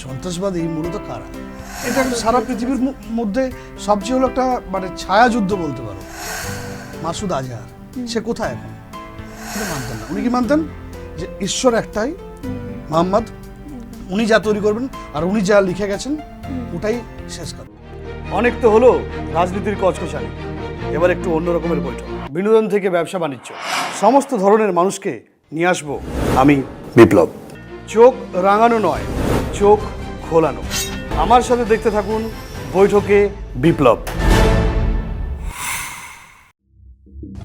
সন্ত্রাসবাদী মূলত কারা? এটা সারা পৃথিবীর মধ্যে সবচেয়ে হলো একটা মানে ছায়া যুদ্ধ বলতে পারো। মাসুদ আজহার, সে কোথায় এখন? তিনি মানতেন না। উনি কি মানতেন? যে ঈশ্বর একটাই, মোহাম্মদ, উনি যা তৈরি করবেন আর উনি যা লিখে গেছেন, ওটাই শেষ কথা। অনেক তো হলো রাজনীতির কচকচানি। এবার একটু অন্য রকমের বৈঠক। বিনোদন থেকে ব্যবসা বাণিজ্য। সমস্ত ধরনের মানুষকে নিয়ে আসব আমি বিপ্লব। চোখ রাঙানো নয়। চোখ খোলানো। আমার সাথে দেখতে থাকুন বৈঠকে বিপ্লব।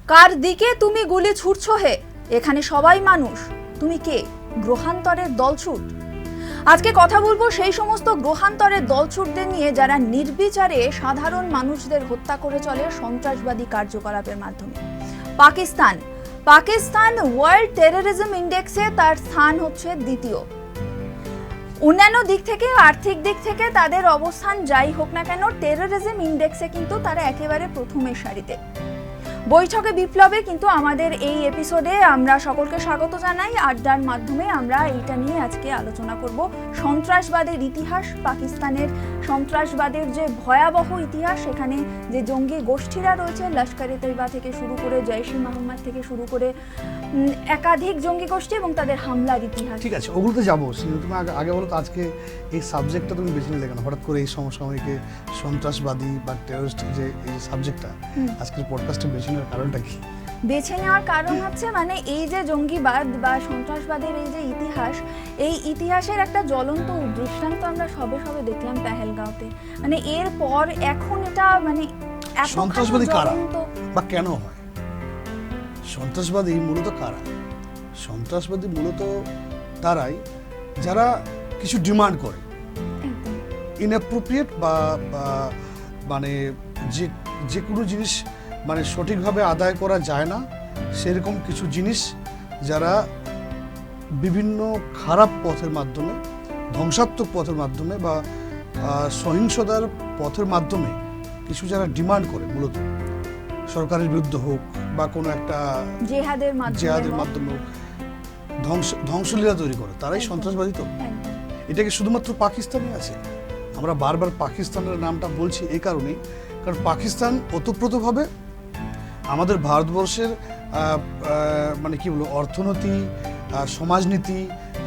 কার দিকে তুমি গুলি ছুটছ হে? এখানে সবাই মানুষ। তুমি কে? গ্রহান্তরের দলছুট। আজকে কথা বলব সেই সমস্ত গ্রহান্তরের দলছুটদের নিয়ে যারা নির্বিচারে সাধারণ মানুষদের হত্যা করে চলে সন্ত্রাসবাদী কার্যকলাপের মাধ্যমে। পাকিস্তান। পাকিস্তান ওয়ার্ল্ড টেররিজম ইন্ডেক্সে তার স্থান হচ্ছে দ্বিতীয়। অন্যান্য দিক থেকে, আর্থিক দিক থেকে তাদের অবস্থান যাই হোক না কেন টেররিজম ইন্ডেক্সে কিন্তু তারা একেবারে প্রথমের সারিতে। বৈঠকে বিপ্লবে কিন্তু আমাদের এই এপিসোডে আমরা সকলকে স্বাগত জানাই। আড্ডার মাধ্যমে আমরা এইটা নিয়ে আজকে আলোচনা করব সন্ত্রাসবাদের ইতিহাস পাকিস্তানের সন্ত্রাসবাদের যে ভয়াবহ ইতিহাস সেখানে যে জঙ্গি গোষ্ঠীরা রয়েছে লস্করে তৈবা থেকে শুরু করে জৈশি মোহাম্মদ থেকে শুরু করে একাধিক জঙ্গি গোষ্ঠী এবং তাদের হামলার ইতিহাস। ঠিক আছে ওগুলোতে যাব। তুমি আগে বলো তো আজকে এই সাবজেক্টটা তুমি বেছে নিলে কেন? হঠাৎ করে এই সমসাময়িকে সন্ত্রাসবাদী বা টেরোরিস্ট যে এই সাবজেক্টটা আজকের পডকাস্টে বেছে নেওয়ার কারণটা কি? বেছে নেওয়ার কারণ হচ্ছে মানে এই যে জঙ্গিবাদ বা সন্ত্রাসবাদের এই যে ইতিহাস এই ইতিহাসের একটা জ্বলন্ত দৃষ্টান্ত আমরা সবে সবে দেখলাম পেহেলগাঁওতে। মানে এরপর এখন এটা মানে সন্ত্রাসবাদী কারা? বা কেন হয়? সন্ত্রাসবাদী মূলত কারা? সন্ত্রাসবাদী মূলত তারাই যারা কিছু ডিমান্ড করে। ইনঅ্যাপ্রোপ্রিয়েট বা মানে যে যে কোনো জিনিস মানে সঠিকভাবে আদায় করা যায় না সেরকম কিছু জিনিস যারা বিভিন্ন খারাপ পথের মাধ্যমে ধ্বংসাত্মক পথের মাধ্যমে বা সহিংসতার পথের মাধ্যমে কিছু যারা ডিমান্ড করে মূলত সরকারের বিরুদ্ধে হোক বা কোনো একটা জেহাদের মাধ্যমে হোক। ধ্বংস ধ্বংসলীলা তৈরি করে তারাই। সন্ত্রাসবাদী তো একদম। এটা কি শুধুমাত্র পাকিস্তানে আছে আমরা বারবার পাকিস্তানের নামটা বলছি এই কারণেই কারণ পাকিস্তান ওতপ্রোতভাবে আমাদের ভারতবর্ষের মানে কি বলব অর্থনীতি সমাজনীতি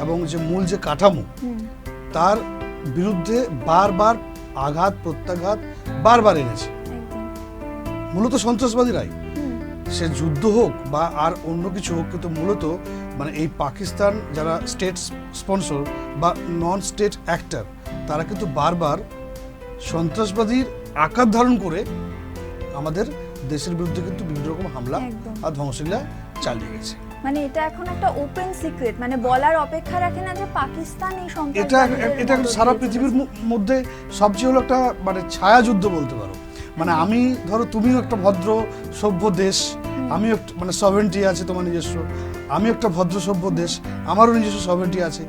এবং যে মূল যে কাঠামো তার বিরুদ্ধে বারবার আঘাত প্রত্যাঘাত বারবার এনেছে। মূলত সন্ত্রাসবাদীরাই। সে যুদ্ধ হোক বা আর অন্য কিছু হোক কিন্তু মূলত মানে এই পাকিস্তান যারা স্টেট স্পন্সর বা নন স্টেট অ্যাক্টার তারা কিন্তু বারবার সন্ত্রাসবাদীর আকার ধারণ করে আমাদের দেশের বিরুদ্ধে কিন্তু বিভিন্ন রকম হামলা আর ধ্বংসলীলা চালিয়ে গেছে। মানে এটা এখন একটা ওপেন সিক্রেট মানে বলার অপেক্ষা রাখে না যে পাকিস্তান এই এটা এটা একটা সারা পৃথিবীর মধ্যে সবচেয়ে হলো একটা মানে ছায়া যুদ্ধ বলতে পারো। মানে আমি ধরো তুমিও একটা ভদ্র সভ্য দেশ একটা মানে সভেন্টি আছে তোমার নিজস্ব। আমি একটা ভদ্র সভ্য দেশ আমারও নিজস্ব সভেন্টি আছে।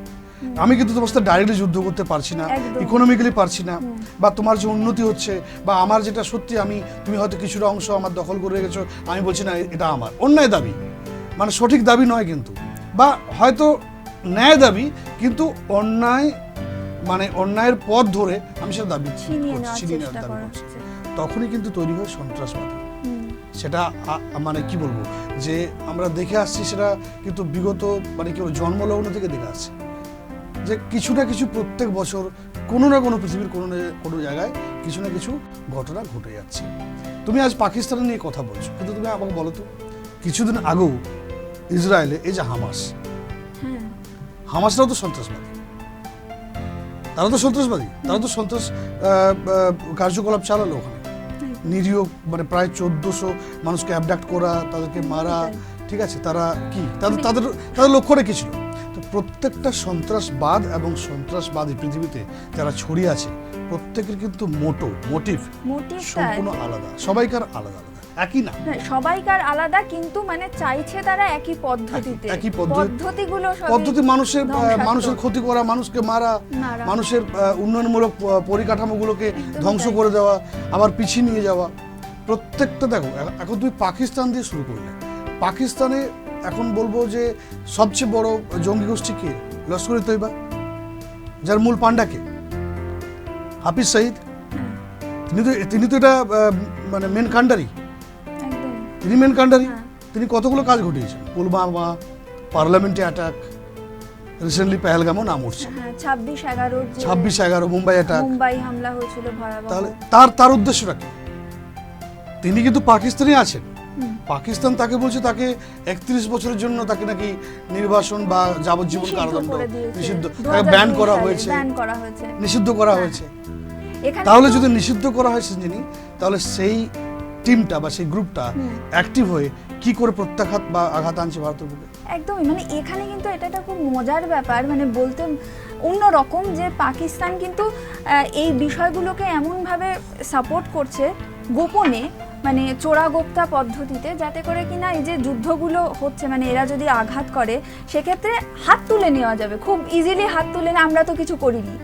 আমি কিন্তু তোমার সাথে ডাইরেক্টলি যুদ্ধ করতে পারছি না ইকোনমিক্যালি পারছি না বা তোমার যে উন্নতি হচ্ছে বা আমার যেটা সত্যি আমি তুমি হয়তো কিছুটা অংশ আমার দখল করে রেখেছো আমি বলছি না এটা আমার। অন্যায় দাবি। মানে সঠিক দাবি নয় কিন্তু। বা হয়তো ন্যায় দাবি কিন্তু অন্যায় মানে অন্যায়ের পথ ধরে আমি সেটা দাবি ছিনিয়ে নেওয়ার দাবি করছি। তখনই কিন্তু তৈরি হয় সন্ত্রাসবাদী। সেটা মানে কি বলব? যে আমরা দেখে আসছি সেটা কিন্তু বিগত মানে কি জন্মলগ্ন থেকে দেখে আসছি। যে কিছু না কিছু প্রত্যেক বছর কোনো না কোনো পৃথিবীর কোনো না কোনো জায়গায় কিছু না কিছু ঘটনা ঘটে যাচ্ছে। তুমি আজ পাকিস্তানের নিয়ে কথা বলছো কিন্তু তুমি আমাকে বলো তো কিছুদিন আগেও ইসরায়েলে এই যে হামাস হামাসরাও তো সন্ত্রাসবাদী। তারা তো সন্ত্রাসবাদী তারা তো সন্ত্রাস কার্যকলাপ চালালো ওখানে। নিরীহ মানে প্রায় চোদ্দশো মানুষকে অ্যাবডাক্ট করা তাদেরকে মারা ঠিক আছে। তারা কি? তাদের তাদের তাদের লক্ষ্যটা কি ছিল? প্রত্যেকটা সন্ত্রাসবাদ এবং সন্ত্রাসবাদী পৃথিবীতে যারা ছড়িয়ে আছে প্রত্যেকের কিন্তু মোটো মোটিভ সম্পূর্ণ আলাদা। সবাইকার আলাদা আলাদা। একই না? হ্যাঁ, সবাইকার আলাদা কিন্তু মানে চাইছে তারা একই পদ্ধতিতে। একই পদ্ধতি- পদ্ধতিগুলো পদ্ধতি মানুষের মানুষের ক্ষতি করা মানুষকে মারা মারা। মানুষের উন্নয়নমূলক পরিকাঠামোগুলোকে ধ্বংস করে দেওয়া আবার পিছিয়ে নিয়ে যাওয়া। প্রত্যেকটা দেখো এখন তুমি পাকিস্তান দিয়ে শুরু করলে। পাকিস্তানে এখন বলব যে সবচেয়ে বড় জঙ্গি গোষ্ঠী কে? লস্কর তৈবা যার মূল পান্ডাকে হাফিজ হ্যাঁ, তিনি তো তিনি তো এটা মানে মেন কান্ডারি একদম। তিনি মেন কান্ডারি হ্যাঁ। তিনি কতগুলো কাজ ঘটিয়েছেন? পুলবামা পার্লামেন্টে অ্যাটাক রিসেন্টলি পেহেলগামও নাম উঠছে। হ্যাঁ ছাব্বিশ এগারো ছাব্বিশ এগারো মুম্বাই অ্যাটাক মুম্বাই হামলা হয়েছিল তাহলে তার তার উদ্দেশ্যটা কি? তিনি কিন্তু পাকিস্তানে আছেন। পাকিস্তান তাকে বলছে তাকে একত্রিশ বছরের জন্য তাকে নাকি নির্বাসন বা যাবজ্জীবন কারাদণ্ড নিষিদ্ধ। তাকে ব্যান করা হয়েছে। নিষিদ্ধ করা হয়েছে। তাহলে যদি নিষিদ্ধ করা হয়েছে যিনি তাহলে সেই টিমটা বা সেই গ্রুপটা অ্যাক্টিভ হয়ে কি করে প্রত্যাঘাত বা আঘাত আনছে ভারতের বুকে? একদমই। মানে এখানে কিন্তু এটা একটা খুব মজার ব্যাপার। মানে বলতে অন্যরকম যে পাকিস্তান কিন্তু এই বিষয়গুলোকে এমনভাবে সাপোর্ট করছে গোপনে মানে চোরাগোপ্তা পদ্ধতিতে যাতে করে কিনা এই যে যুদ্ধগুলো হচ্ছে মানে এরা যদি আঘাত করে সেক্ষেত্রে হাত তুলে নেওয়া যাবে। খুব ইজিলি হাত তুলে আমরা তো কিছু করিনি।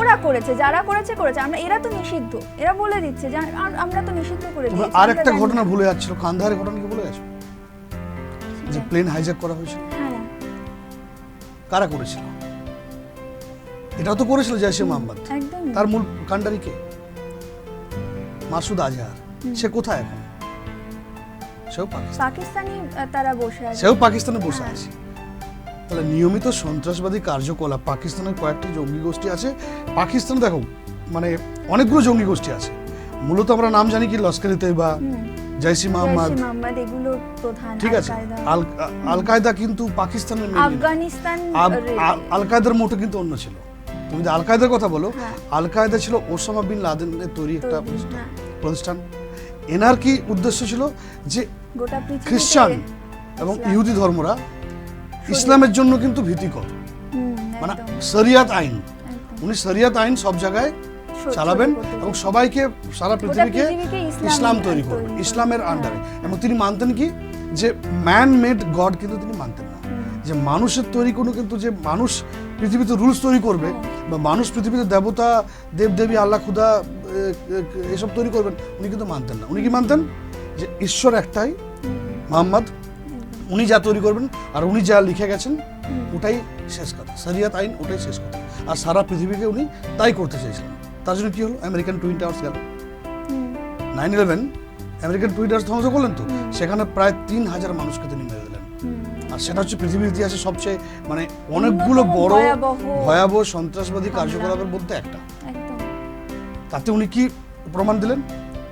ওরা করেছে যারা করেছে করেছে। আমরা এরা তো নিষিদ্ধ। এরা বলে দিচ্ছে যে আমরা তো নিষিদ্ধ করে দিয়েছি আরেকটা ঘটনা ভুলে যাচ্ছিল। কান্দাহারের ঘটনা কি ভুলে গেছো? যে প্লেন হাইজ্যাক করা হয়েছিল? হ্যাঁ। কারা করেছিল? এটাও তো করেছিল জয়সে মোহাম্মদ। একদম তার মূল কান্ডারি কে? মাসুদ আজহার। সে কোথায় এখন? সেও পাকিস্তানি। তারা বসে আছে। সেও পাকিস্তানে বসে হ্যাঁ। আছে। তাহলে নিয়মিত সন্ত্রাসবাদী কার্যকলাপ পাকিস্তানের কয়েকটি জঙ্গি গোষ্ঠী আছে। পাকিস্তানে দেখো মানে অনেকগুলো জঙ্গি গোষ্ঠী আছে। মূলত আমরা নাম জানি কি লস্কর তৈবা হুম। মোহাম্মদ এগুলো প্রধান ঠিক আছে। আল কায়দা কিন্তু পাকিস্তানের আফগানিস্তান আল- কায়দার মোটো কিন্তু অন্য ছিল। তুমি যদি আল কায়দার কথা বলো হ্যাঁ। আল কায়দা ছিল ওসামা বিন লাদেনের তৈরি একটা প্রতিষ্ঠান। হ্যাঁ। প্রতিষ্ঠান। এনার কি উদ্দেশ্য ছিল? যে খ্রিস্টান এবং ইহুদি ধর্মরা ইসলামের জন্য কিন্তু ভীতিকর। মানে শরিয়াত আইন। উনি শরিয়াত আইন সব জায়গায় চালাবেন এবং সবাইকে সারা পৃথিবীকে ইসলাম তৈরি করবেন। ইসলামের হ্যাঁ। আন্ডারে। এবং তিনি মানতেন কি? যে ম্যান মেড গড কিন্তু তিনি মানতেন। যে মানুষের তৈরি কোনো কিন্তু যে মানুষ পৃথিবীতে রুলস তৈরি করবে। বা মানুষ পৃথিবীতে দেবতা দেবদেবী আল্লাহ খুদা এসব তৈরি করবেন উনি কিন্তু মানতেন না। উনি কি মানতেন? যে ঈশ্বর একটাই মোহাম্মদ উনি যা তৈরি করবেন আর উনি যা লিখে গেছেন ওটাই শেষ কথা। শরিয়াত আইন ওটাই শেষ কথা। আর সারা পৃথিবীকে উনি তাই করতে চেয়েছিলেন। তার জন্য কি হলো? আমেরিকান টুইন টাওয়ার্স গেল। Nine eleven American twin towers ধ্বংস করলেন তো? সেখানে প্রায় তিন হাজার মানুষকে তিনি মেরে। আর সেটা হচ্ছে পৃথিবীর ইতিহাসে সবচেয়ে মানে অনেকগুলো বড় ভয়াবহ। সন্ত্রাসবাদী কার্যকলাপের মধ্যে একটা। তাতে উনি কি প্রমাণ দিলেন?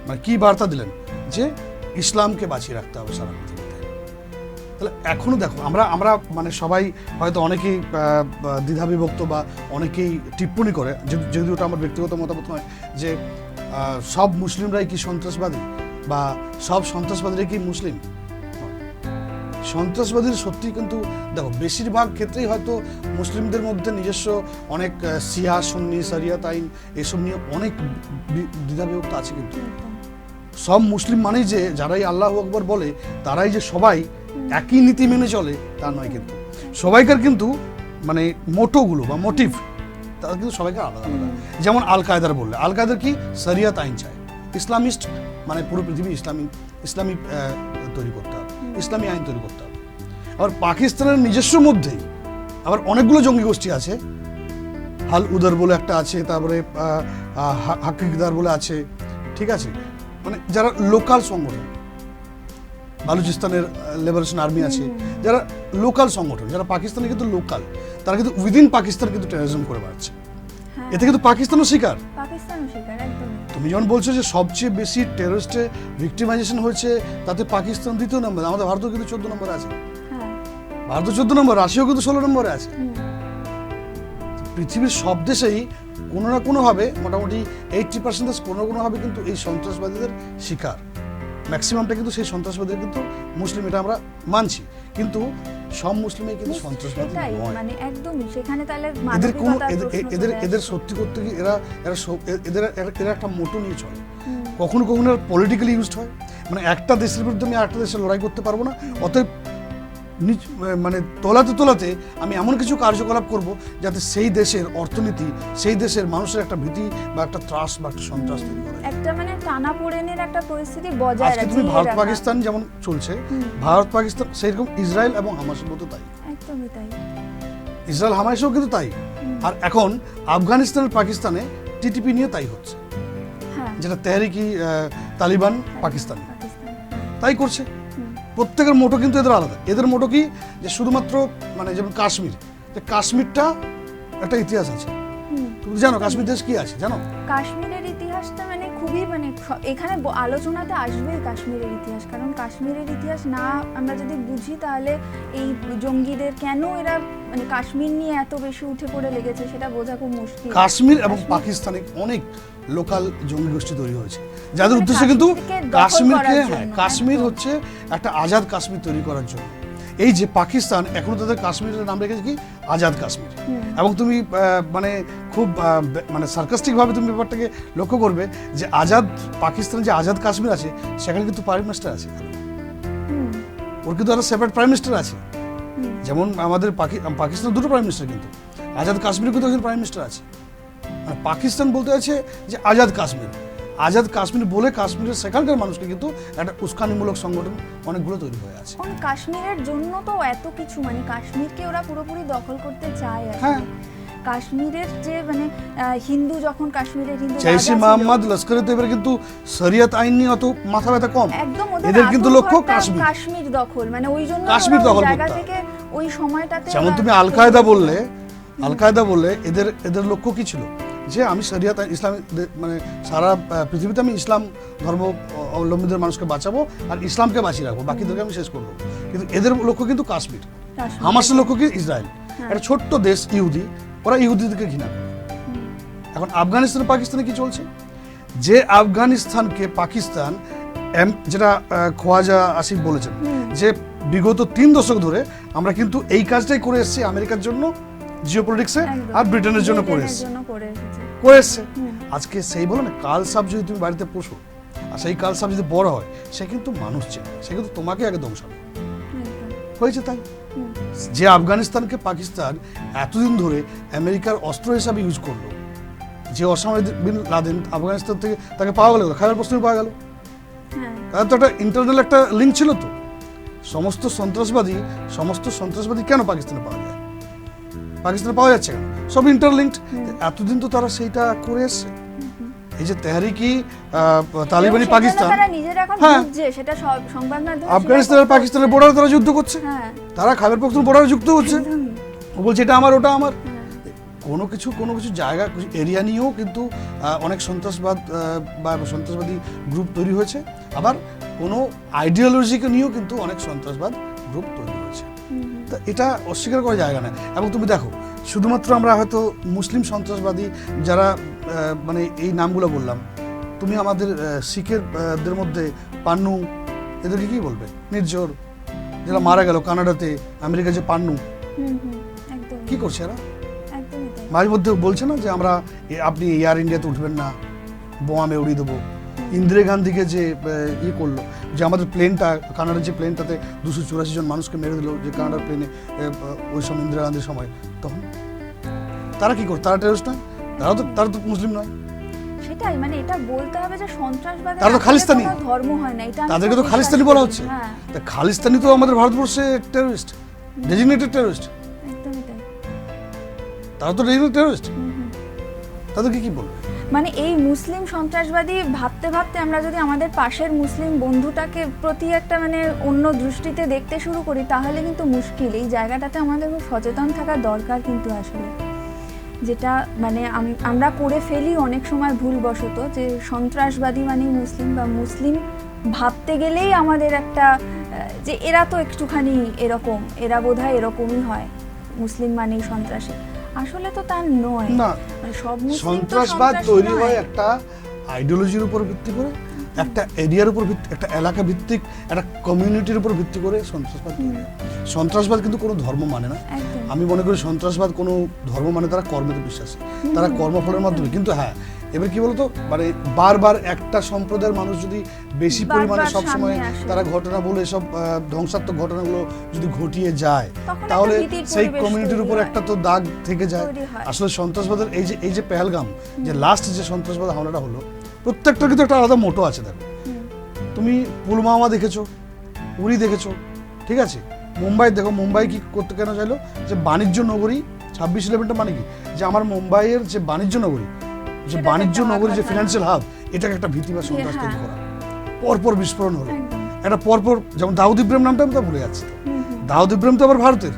মানে কি বার্তা দিলেন? যে ইসলামকে বাঁচিয়ে রাখতে হবে সারা পৃথিবীতে। তাহলে এখনও দেখো আমরা আমরা মানে সবাই হয়তো অনেকেই দ্বিধাবিভক্ত বা অনেকেই টিপ্পণী করে যদি- যদিও ওটা আমার ব্যক্তিগত মতামত নয় যে আহ, সব মুসলিমরাই কি সন্ত্রাসবাদী? বা সব সন্ত্রাসবাদীরাই কি মুসলিম। সন্ত্রাসবাদীর সত্যি কিন্তু দেখো বেশিরভাগ ক্ষেত্রেই হয়তো মুসলিমদের মধ্যে নিজস্ব অনেক সিয়া সুন্নি সারিয়াত আইন এসব নিয়ে অনেক দ্বিধাবিভক্ত আছে কিন্তু। সব মুসলিম মানেই যে যারাই আল্লাহ আকবর বলে তারাই যে সবাই একই নীতি মেনে চলে তা নয় কিন্তু। সবাইকার কিন্তু মানে মোটোগুলো বা মোটিভ তারা কিন্তু সবাইকে আলাদা আলাদা। যেমন আল কায়দার বললে আল কায়দার কি? শরিয়াত আইন চায়। ইসলামিস্ট মানে পুরো পৃথিবী ইসলামী ইসলামী তৈরি করতে ইসলামী আইন তৈরি করতে হবে। আবার পাকিস্তানের নিজস্ব মধ্যেই আবার অনেকগুলো জঙ্গি গোষ্ঠী আছে। হাল উদার বলে একটা আছে তারপরে হাকিকদার বলে আছে। ঠিক আছে? মানে যারা লোকাল সংগঠন বালুচিস্তানের লিবারেশন আর্মি আছে যারা লোকাল সংগঠন যারা পাকিস্তানে কিন্তু লোকাল তারা কিন্তু উইদিন পাকিস্তান কিন্তু টেরোরিজম করে বেড়াচ্ছে। হ্যাঁ, এতে কিন্তু পাকিস্তানও শিকার। তুমি যখন বলছো যে সবচেয়ে বেশি টেরোরিস্টে ভিক্টিমাইজেশন হয়েছে তাতে পাকিস্তান দ্বিতীয় নম্বর আমাদের ভারতও কিন্তু চোদ্দ নম্বর আছে। হ্যাঁ। ভারত চোদ্দ নম্বর রাশিয়াও কিন্তু ষোলো নম্বরে আছে। পৃথিবীর সব দেশেই কোনো না কোনোভাবে মোটামুটি এইটটি পার্সেন্টেজ কোনো না কোনোভাবে কিন্তু এই সন্ত্রাসবাদীদের শিকার। ম্যাক্সিমামটা কিন্তু সেই সন্ত্রাসবাদের কিন্তু মুসলিম এটা আমরা মানছি। কিন্তু সব মুসলিমই কিন্তু সন্ত্রাসবাদী নয়। মানে একদমই সেখানে তাহলে এদের কোনো এদের- এদের এদের সত্যি করতে কি এরা এরা এদের এরা- একটা মোটো নিয়ে চলে। কখনো কখনো পলিটিক্যালি ইউজড হয়। মানে একটা দেশের বিরুদ্ধে আমি আরেকটা দেশের লড়াই করতে পারব না। অতএব মানে তোলাতে তোলাতে আমি এমন কিছু কার্যকলাপ করব যাতে সেই দেশের অর্থনীতি সেই দেশের মানুষের একটা ভীতি বা একটা ত্রাস বা একটা সন্ত্রাস তৈরি করে। একটা মানে টানা পোড়েনের একটা পরিস্থিতি বজায় রাখে তুমি ভারত পাকিস্তান যেমন চলছে ভারত পাকিস্তান সেইরকম ইসরায়েল এবং হামাসের মতো তাই। একদমই তাই। ইসরায়েল হামাসেও কিন্তু তাই। আর এখন আফগানিস্তান আর পাকিস্তানে টিটিপি নিয়ে তাই হচ্ছে। হ্যাঁ। যেটা তেহরিকি তালিবান পাকিস্তান। পাকিস্তান। তাই করছে। প্রত্যেকের মোটো কিন্তু এদের আলাদা। এদের মোটো কি যে শুধুমাত্র মানে যেমন কাশ্মীর যে কাশ্মীরটা একটা ইতিহাস আছে। তুমি জানো কাশ্মীর দেশ কি আছে জানো? কাশ্মীরের ইতিহাসটা খুবই মানে এখানে আলোচনাতে আসবেই কাশ্মীরের ইতিহাস। কারণ কাশ্মীরের ইতিহাস না আমরা যদি বুঝি তাহলে এই জঙ্গিদের কেন এরা মানে কাশ্মীর নিয়ে এত বেশি উঠে পড়ে লেগেছে সেটা বোঝা খুব মুশকিল। কাশ্মীর এবং পাকিস্তানে অনেক লোকাল জঙ্গি গোষ্ঠী তৈরি হয়েছে। যাদের মানে উদ্দেশ্য কিন্তু কাশ্মীরকে হ্যাঁ কাশ্মীর হচ্ছে একটা আজাদ কাশ্মীর তৈরি করার জন্য। এই যে পাকিস্তান এখনও তাদের কাশ্মীরের নাম রেখেছে কি? আজাদ কাশ্মীর। এবং তুমি মানে খুব মানে সার্কাস্টিক ভাবে তুমি ব্যাপারটাকে লক্ষ্য করবে যে আজাদ পাকিস্তান যে আজাদ কাশ্মীর আছে সেখানে কিন্তু প্রাইম মিনিস্টার আছে। ওর কিন্তু একটা সেপারেট প্রাইম মিনিস্টার আছে। যেমন আমাদের পাকি- পাকিস্তান দুটো প্রাইম মিনিস্টার কিন্তু। আজাদ কাশ্মীরে কিন্তু প্রাইম মিনিস্টার আছে। আর পাকিস্তান বলতে আছে যে আজাদ কাশ্মীর। আজাদ কাশ্মীর বলে কাশ্মীরের সেখানকার মানুষকে কিন্তু একটা উস্কানিমূলক সংগঠন অনেকগুলো তৈরি হয়ে আছে কাশ্মীরের জন্য তো এত কিছু মানে কাশ্মীরকে ওরা পুরোপুরি দখল করতে চায়। হ্যাঁ। কাশ্মীরের যে মানে হিন্দু যখন কাশ্মীরের হিন্দু জৈসি মোহাম্মদ লস্করে তো এবার কিন্তু শরিয়ত আইন নিয়ে অত মাথা ব্যথা কম একদম এদের কিন্তু লক্ষ্য কাশ্মীর। কাশ্মীর দখল মানে ওই জন্য কাশ্মীর দখল জায়গা থেকে ওই সময়টাতে যেমন তুমি আল কায়দা বললে আল কায়দা বললে এদের এদের লক্ষ্য কি ছিল যে আমি শরিয়াত ইসলাম মানে সারা পৃথিবীতে আমি ইসলাম ধর্ম অবলম্বীদের মানুষকে বাঁচাবো আর ইসলামকে বাঁচিয়ে রাখব। বাকিদেরকে আমি শেষ করব। কিন্তু এদের লক্ষ্য কিন্তু কাশ্মীর। হামাসের লক্ষ্য কি? ইসরায়েল। হ্যাঁ। একটা ছোট্ট দেশ ইহুদি। ওরা ইহুদিদেরকে ঘৃণা এখন আফগানিস্তান পাকিস্তানে কি চলছে? যে আফগানিস্তানকে পাকিস্তান যেটা খোয়াজা আসিফ বলেছেন যে বিগত তিন দশক ধরে আমরা কিন্তু এই কাজটাই করে এসেছি আমেরিকার জন্য। জিও পলিটিক্সে আর ব্রিটেনের জন্য করে এসেছি জন্য করে এসেছে। আজকে সেই বলো না কাল সাপ যদি তুমি বাড়িতে পোষো আর সেই কাল সাপ যদি বড় হয় সে কিন্তু মানুষ চেনে সে কিন্তু তোমাকে আগে ধ্বংসাবে হয়েছে তাই? যে আফগানিস্তানকে পাকিস্তান এতদিন ধরে আমেরিকার অস্ত্র হিসাবে ইউজ করল যে অসামরিক বিন লাদেন আফগানিস্তান থেকে তাকে পাওয়া গেল খাবার প্রশ্ন পাওয়া গেল। হ্যাঁ। তার তো একটা ইন্টারনাল একটা লিঙ্ক ছিল তো। সমস্ত সন্ত্রাসবাদী সমস্ত সন্ত্রাসবাদী কেন পাকিস্তানে পাওয়া যায় পাকিস্তানে পাওয়া যাচ্ছে কেন সব ইন্টারলিঙ্কড এতদিন তো তারা সেইটা করে এসছে। এই যে তেহরিকি তালিবানি পাকিস্তান। হ্যাঁ। আফগানিস্তান আর পাকিস্তানের। বর্ডারে তারা যুদ্ধ করছে। হ্যাঁ। তারা খাবার পক্ষের বর্ডারে যুক্ত হচ্ছে। ও বলছে এটা আমার ওটা আমার। হ্যাঁ। কোনো কিছু কোনো কিছু জায়গা এরিয়া নিয়েও কিন্তু অনেক সন্ত্রাসবাদ বা সন্ত্রাসবাদী গ্রুপ তৈরি হয়েছে। আবার কোনো আইডিওলজিকে নিয়েও কিন্তু অনেক সন্ত্রাসবাদ গ্রুপ তৈরি এটা অস্বীকার করা জায়গা না এবং তুমি দেখো শুধুমাত্র আমরা হয়তো মুসলিম সন্ত্রাসবাদী যারা মানে এই নামগুলো বললাম তুমি আমাদের আহ, শিখের মধ্যে পান্নু এদেরকে কি বলবে? নির্জর যারা মারা গেল কানাডাতে আমেরিকা যে পান্নু। কি করছে এরা? মাঝে মধ্যে বলছে না যে আমরা আপনি এয়ার ইন্ডিয়াতে উঠবেন না বোমামে উড়িয়ে দেবো। ইন্দিরা গান্ধীকে যে ইয়ে করল যে আমাদের প্লেনটা কানাডার যে প্লেনটাতে দুশো চুরাশি জন মানুষকে মেরে দিল যে কানাডার প্লেনে ওই সময় ইন্দিরা গান্ধীর সময় তখন? তারা কি করে তারা টেরোরিস্ট নয়? তারাও তো তারা তো মুসলিম নয়। সেটাই মানে এটা বলতে হবে যে সন্ত্রাসবাদ তারা তো খালিস্তানি। ধর্ম হয় না এটা তাদেরকে তো খালিস্তানি বলা হচ্ছে। হ্যাঁ। তা খালিস্তানি তো আমাদের ভারতবর্ষে টেরোরিস্ট ডেজিগনেটেড টেরোরিস্ট একদমই তাই। তারা তো ডেজিগনেটেড টেরোরিস্ট। তাদেরকে কি বলবে? মানে এই মুসলিম সন্ত্রাসবাদী ভাবতে ভাবতে আমরা যদি আমাদের পাশের মুসলিম বন্ধুটাকে প্রতি একটা মানে অন্য দৃষ্টিতে দেখতে শুরু করি, তাহলে কিন্তু মুশকিল। এই জায়গাটাতে আমাদের খুব সচেতন থাকা দরকার কিন্তু আসলে। যেটা মানে আমরা করে ফেলি অনেক সময় ভুলবশত যে সন্ত্রাসবাদী মানে মুসলিম বা মুসলিম ভাবতে গেলেই আমাদের একটা যে এরা তো একটুখানি এরকম, এরা বোধহয় এরকমই হয়। মুসলিম মানেই সন্ত্রাসী। আসলে তো তা নয়। না মানে সব সন্ত্রাসবাদ তৈরি হয় একটা আইডিওলজির উপর ভিত্তি করে একটা এরিয়ার উপর ভিত্তি একটা এলাকা ভিত্তিক একটা কমিউনিটির উপর ভিত্তি করে সন্ত্রাসবাদ তৈরি সন্ত্রাসবাদ কিন্তু কোনো ধর্ম মানে না। আমি মনে করি সন্ত্রাসবাদ কোনো ধর্ম মানে তারা কর্মেতে বিশ্বাসী। তারা কর্মফলের মাধ্যমে। কিন্তু হ্যাঁ এবার কি বলতো? মানে বারবার একটা সম্প্রদায়ের মানুষ যদি বেশি পরিমাণে সবসময়। তারা ঘটনা বলে সব ধ্বংসাত্মক ঘটনাগুলো যদি ঘটিয়ে যায় তাহলে সেই কমিউনিটির উপর একটা তো দাগ থেকে যায়। আসলে সন্ত্রাসবাদের এই যে এই যে পেহেলগাম যে লাস্ট যে সন্ত্রাসবাদ হামলাটা হলো প্রত্যেকটা কিন্তু একটা আলাদা মোটো আছে দেখো। তুমি পুলমামা দেখেছ উড়ি দেখেছ ঠিক আছে? মুম্বাই দেখো মুম্বাই কি করতে কেন চাইলো? যে বাণিজ্য নগরী ছাব্বিশ ইলেভেনটা মানে কি? যে আমার মুম্বাইয়ের যে বাণিজ্য নগরী যে বাণিজ্য নগরী যে ফিনান্সিয়াল হাব এটাকে একটা ভীতি বা সন্ত্রাস তৈরি হ্যাঁ। করা। পরপর বিস্ফোরণ হলো। একটা পরপর যেমন দাউদ ইব্রাহিম নামটা আমি তো ভুলে যাচ্ছি। দাউদ ইব্রাহিম তো আবার ভারতের।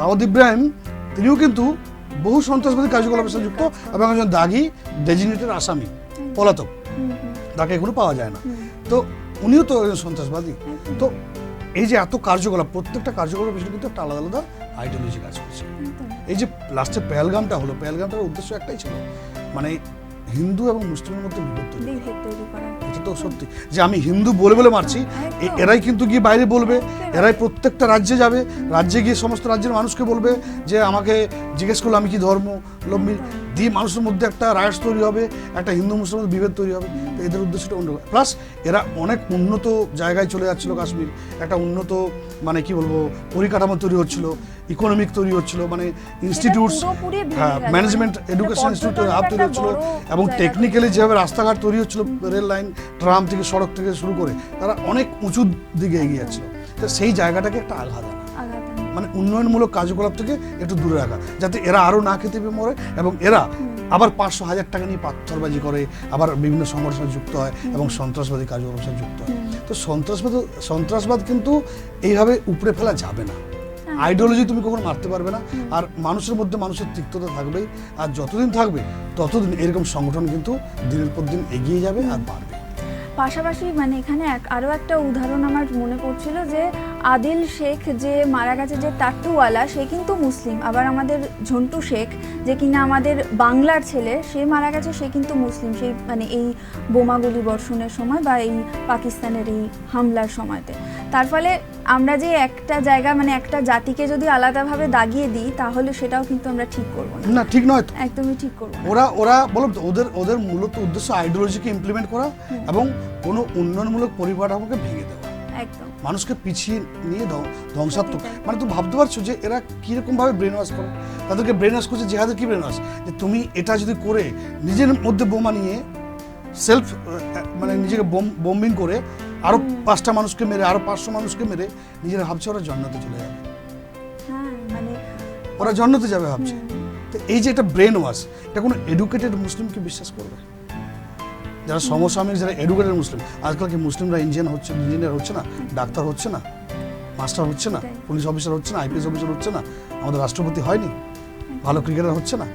দাউদ ইব্রাহিম তিনিও কিন্তু বহু সন্ত্রাসবাদী কার্যকলাপের সাথে যুক্ত এবং একজন দাগি ডেজিনেটেড আসামি পলাতক। তাকে এখনও পাওয়া যায় না। তো উনিও তো একজন সন্ত্রাসবাদী। তো এই যে এত কার্যকলাপ প্রত্যেকটা কার্যকলাপের পিছনে কিন্তু একটা আলাদা আলাদা আইডিওলজি কাজ করছে। এই যে লাস্টে পেহেলগামটা হলো পেহেলগামটার উদ্দেশ্য একটাই ছিল মানে হিন্দু এবং মুসলিমের মধ্যে বিভেদ তো সত্যি যে আমি হিন্দু বলে বলে মারছি এরাই কিন্তু গিয়ে বাইরে বলবে। এরাই প্রত্যেকটা রাজ্যে যাবে। রাজ্যে গিয়ে সমস্ত রাজ্যের মানুষকে বলবে যে আমাকে জিজ্ঞেস করল আমি কি ধর্ম লম্বি দিয়ে মানুষের মধ্যে একটা রায়স তৈরি হবে একটা হিন্দু মুসলমান বিভেদ তৈরি হবে। তো এদের উদ্দেশ্যটা অন্য প্লাস এরা অনেক উন্নত জায়গায় চলে যাচ্ছিল কাশ্মীর। একটা উন্নত মানে কি বলব পরিকাঠামো তৈরি হচ্ছিল ইকোনমিক তৈরি হচ্ছিল মানে ইনস্টিটিউটস। ম্যানেজমেন্ট মানে এডুকেশন ইনস্টিটিউট হাব তৈরি হচ্ছিল এবং টেকনিক্যালি যেভাবে রাস্তাঘাট তৈরি হচ্ছিল রেল লাইন ট্রাম থেকে সড়ক থেকে শুরু করে তারা অনেক উঁচুর দিকে এগিয়ে যাচ্ছিল। তো সেই জায়গাটাকে একটা আঘাত আনা মানে উন্নয়নমূলক কার্যকলাপ থেকে একটু দূরে রাখা যাতে এরা আরও না খেতে পেয়ে মরে এবং এরা আবার পাঁচশো হাজার টাকা নিয়ে পাথরবাজি করে আবার বিভিন্ন সংগঠনে যুক্ত হয় এবং সন্ত্রাসবাদী কার্যকলাপের সাথে যুক্ত হয়। তো সন্ত্রাসবাদ সন্ত্রাসবাদ কিন্তু এইভাবে উপড়ে ফেলা যাবে না। আইডিওলজি তুমি কখনো মারতে পারবে না। আর মানুষের মধ্যে মানুষের তিক্ততা থাকবেই। আর যতদিন থাকবে ততদিন এরকম সংগঠন কিন্তু দিনের পর দিন এগিয়ে যাবে আর বাড়বে। পাশাপাশি মানে এখানে এক আরও একটা উদাহরণ আমার মনে পড়ছিল যে আদিল শেখ যে মারা গেছে যে টাট্টুওয়ালা সে কিন্তু মুসলিম। আবার আমাদের ঝন্টু শেখ যে কিনা আমাদের বাংলার ছেলে, সে মারা গেছে, সে কিন্তু মুসলিম। সেই মানে এই বোমাগুলি বর্ষণের সময় বা এই পাকিস্তানের এই হামলার সময়তে। তার ফলে আমরা যে একটা জায়গা মানে একটা জাতিকে যদি আলাদাভাবে দাগিয়ে দিই তাহলে সেটাও কিন্তু আমরা ঠিক করব না। ঠিক নয় একদমই ঠিক করব ওরা ওরা বলো ওদের ওদের মূলত উদ্দেশ্য আইডিওলজিকে ইমপ্লিমেন্ট করা এবং কোনো উন্নয়নমূলক পরিকাঠামোকে ভেঙে দেওয়া। একদম। মানুষকে পিছিয়ে নিয়ে ধ্বং- ধ্বংসাত্মক। মানে তুমি ভাবতে পারছ যে এরা কীরকম ভাবে ব্রেন ওয়াশ করে? তাদেরকে ব্রেন ওয়াশ করছে জেহাদের কি ব্রেন ওয়াশ যে তুমি এটা যদি করে নিজের মধ্যে বোমা নিয়ে সেলফ মানে নিজেকে বোম বোম্বিং করে আরও পাঁচটা মানুষকে মেরে আরও পাঁচশো মানুষকে মেরে নিজেরা ভাবছে ওরা জন্নতে চলে যাবে। হ্যাঁ মানে ওরা জন্নতে যাবে ভাবছে। তো এই যে একটা ব্রেন ওয়াশ এটা কোনো এডুকেটেড মুসলিমকে বিশ্বাস করবে? যারা সমসাময়িক যারা এডুকেটেড মুসলিম আজকাল কি মুসলিমরা ইঞ্জিনিয়ার হচ্ছে ইঞ্জিনিয়ার হচ্ছে না? ডাক্তার হচ্ছে না? মাস্টার হচ্ছে না? পুলিশ অফিসার হচ্ছে না? আইপিএস অফিসার হচ্ছে না? আমাদের রাষ্ট্রপতি হয়নি? ভালো ক্রিকেটার হচ্ছে না?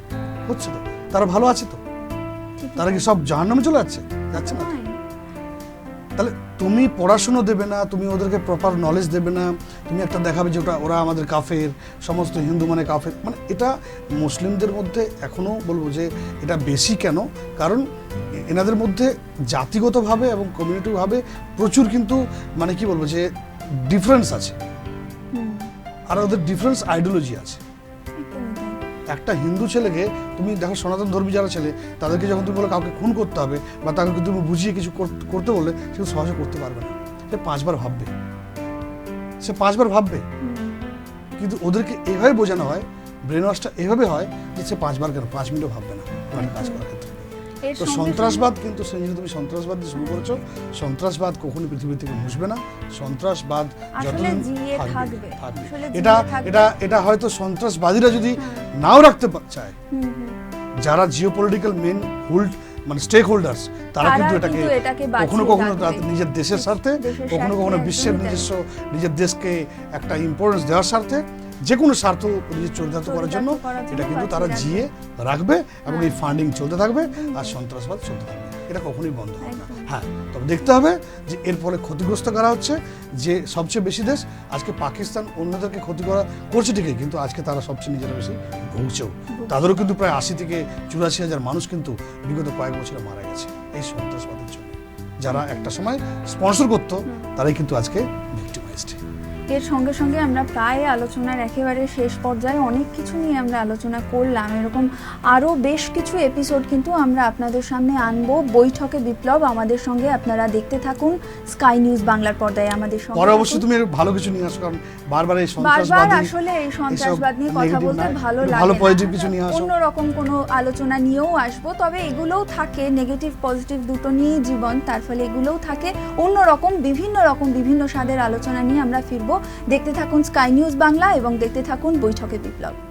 হচ্ছে তো। তারা ভালো আছে তো? তারা কি সব জাহান্নামে চলে যাচ্ছে? যাচ্ছে না তাহলে তুমি পড়াশুনো দেবে না তুমি ওদেরকে প্রপার নলেজ দেবে না তুমি একটা দেখাবে যে ওটা ওরা আমাদের কাফের সমস্ত হিন্দু মানে কাফের। মানে এটা মুসলিমদের মধ্যে এখনও বলব যে এটা বেশি কেন? কারণ এনাদের মধ্যে জাতিগতভাবে এবং কমিউনিটিভাবে প্রচুর কিন্তু মানে কি বলব যে ডিফারেন্স আছে। আর ওদের ডিফারেন্স আইডিওলজি আছে। একটা হিন্দু ছেলেকে তুমি দেখো সনাতন ধর্মী যারা ছেলে, তাদেরকে যখন তুমি বলো কাউকে খুন করতে হবে বা তাদেরকে তুমি বুঝিয়ে কিছু করতে বললে, সে সহজে করতে পারবে না। সে পাঁচবার ভাববে। সে পাঁচবার ভাববে। কিন্তু ওদেরকে এভাবে বোঝানো হয় ব্রেন ওয়াশটা এভাবে হয় যে সে পাঁচবার কেন? পাঁচ মিনিটও ভাববে না। কাজ এর তো সন্ত্রাসবাদ কিন্তু সেই তুমি সন্ত্রাসবাদ দিয়ে শুরু করেছ সন্ত্রাসবাদ কখনো পৃথিবী থেকে মুছবে না। সন্ত্রাসবাদ যতদিন থাকবে এটা এটা এটা হয়তো সন্ত্রাসবাদীরা যদি নাও রাখতে চায়। যারা জিও পলিটিক্যাল মেন হোল্ড মানে স্টেক হোল্ডার্স তারা কিন্তু এটাকে কখনো কখনো নিজের দেশের স্বার্থে কখনো কখনো বিশ্বের নিজস্ব নিজের দেশকে একটা ইম্পর্টেন্স দেওয়ার স্বার্থে যে কোনো স্বার্থ নিজের চরিতার্থ করার জন্য চরিতার্থ করার জন্য এটা কিন্তু তারা জিয়ে রাখবে এবং এই ফান্ডিং চলতে থাকবে আর সন্ত্রাসবাদ চলতে থাকবে। এটা কখনোই বন্ধ হবে না। হ্যাঁ তবে দেখতে হবে যে এর ফলে ক্ষতিগ্রস্ত করা হচ্ছে যে সবচেয়ে বেশি দেশ আজকে পাকিস্তান অন্যদেরকে ক্ষতি করা করছে ঠিকই কিন্তু আজকে তারা সবচেয়ে নিজেরা বেশি ভুগছেও। তাদেরও কিন্তু প্রায় আশি থেকে চুরাশি হাজার মানুষ কিন্তু বিগত কয়েক বছরে মারা গেছে এই সন্ত্রাসবাদের জন্য। যারা একটা সময় স্পন্সর করতো তারাই কিন্তু আজকে ভিক্টিমাইজড এর সঙ্গে সঙ্গে আমরা প্রায় আলোচনার একেবারে শেষ পর্যায়ে অনেক কিছু নিয়ে আমরা আলোচনা করলাম। এরকম আরও বেশ কিছু এপিসোড কিন্তু আমরা আপনাদের সামনে আনব। বৈঠকে বিপ্লব আমাদের সঙ্গে আপনারা দেখতে থাকুন স্কাই নিউজ বাংলার পর্দায় আমাদের সঙ্গে পরে অবশ্যই তুমি ভালো কিছু নিয়ে আসো কারণ বারবার এই সন্ত্রাসবাদী আসলে এই সন্ত্রাসবাদ নিয়ে কথা বলতে ভালো লাগে ভালো positive কিছু নিয়ে আসো। অন্যরকম কোনো আলোচনা নিয়েও আসব তবে এগুলোও থাকে নেগেটিভ পজিটিভ দুটো নিয়েই জীবন তার ফলে এগুলোও থাকে। অন্যরকম বিভিন্ন রকম বিভিন্ন স্বাদের আলোচনা নিয়ে আমরা ফিরবো। দেখতে থাকুন স্কাই নিউজ বাংলা এবং দেখতে থাকুন বৈঠকে বিপ্লব।